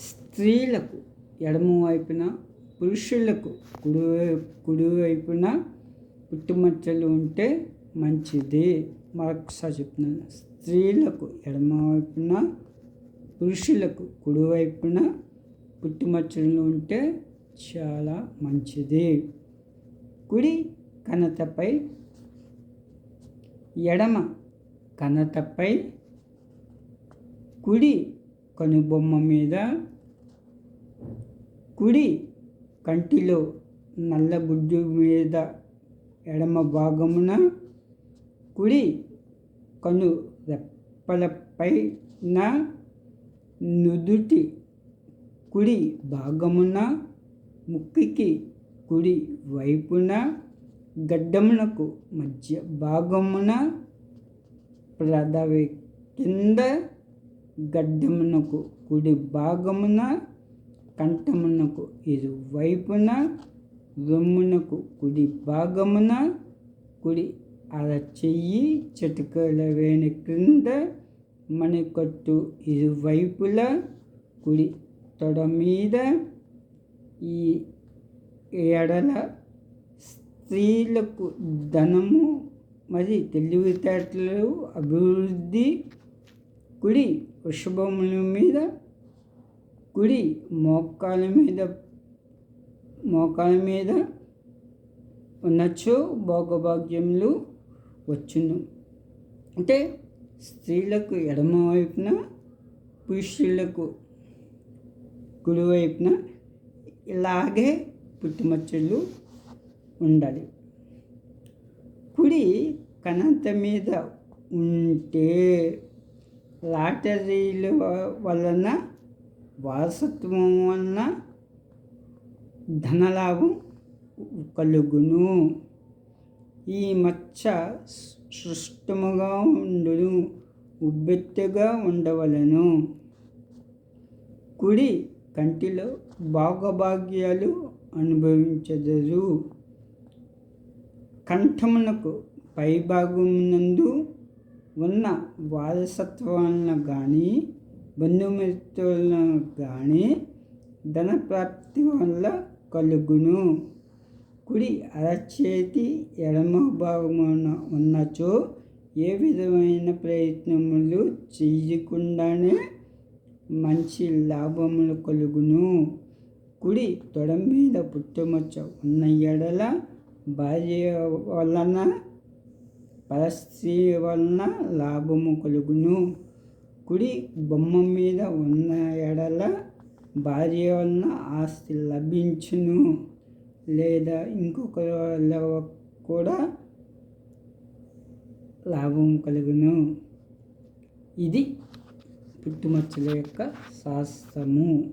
స్త్రీలకు ఎడమవైపున పురుషులకు కుడి కుడివైపున పుట్టుమచ్చలు ఉంటే మంచిది. మరొకసారి చెప్తున్నాను. స్త్రీలకు ఎడమవైపున పురుషులకు కుడివైపున పుట్టుమచ్చలు ఉంటే చాలా మంచిది. కుడి కనతపై ఎడమ కనతపై కుడి కనుబొమ్మ మీద కుడి కంటిలో నల్లగుడ్డు మీద ఎడమ భాగమున కుడి కను రెప్పలపైన నుదుటి కుడి భాగమున ముక్కికి కుడి వైపున గడ్డమునకు మధ్య భాగమున ప్రదవి కింద గడ్డమునకు కుడి భాగమున కంఠమునకు ఇరువైపున రొమ్మునకు కుడి భాగమున కుడి అరచెయ్యి చిటికల వేణి క్రింద మణికట్టు ఇరువైపుల కుడి తొడ మీద ఈ ఎడల స్త్రీలకు ధనము మరి తెలివితేటలు అభివృద్ధి కుడి వృషభముల మీద కుడి మోకాల మీద మోకాల మీద ఉన్నచో భోగభాగ్యములు వచ్చును. అంటే స్త్రీలకు ఎడమ వైపున పురుషులకు కుడివైపున ఇలాగే పుట్టుమచ్చలు ఉండాలి. కుడి కనంత మీద ఉంటే లాటరీల వలన వారసత్వం వలన ధనలాభం కలుగును. ఈ మచ్చ సృష్టముగా ఉండును ఉబ్బెత్తుగా ఉండవలను. కుడి కంటిలో భాగభాగ్యాలు అనుభవించదరు. కంఠమునకు పైభాగమునందు ఉన్న వారసత్వం కానీ బంధుమిత్రులను కానీ ధనప్రాప్తి వల్ల కలుగును. కుడి అరచేతి ఎడమ భాగమున ఉన్నచో ఏ విధమైన ప్రయత్నములు చేయకుండానే మంచి లాభములు కలుగును. కుడి తొడ మీద పుట్టుమచ్చ ఉన్న ఎడల భార్య వలన పరస్త్రీ వలన లాభము కలుగును. కుడి బొమ్మ మీద ఉన్న ఎడల భార్య వలన ఆస్తి లభించును. లేదా ఇంకొక కూడా లాభం కలుగును. ఇది పుట్టుమచ్చల యొక్క శాస్త్రము.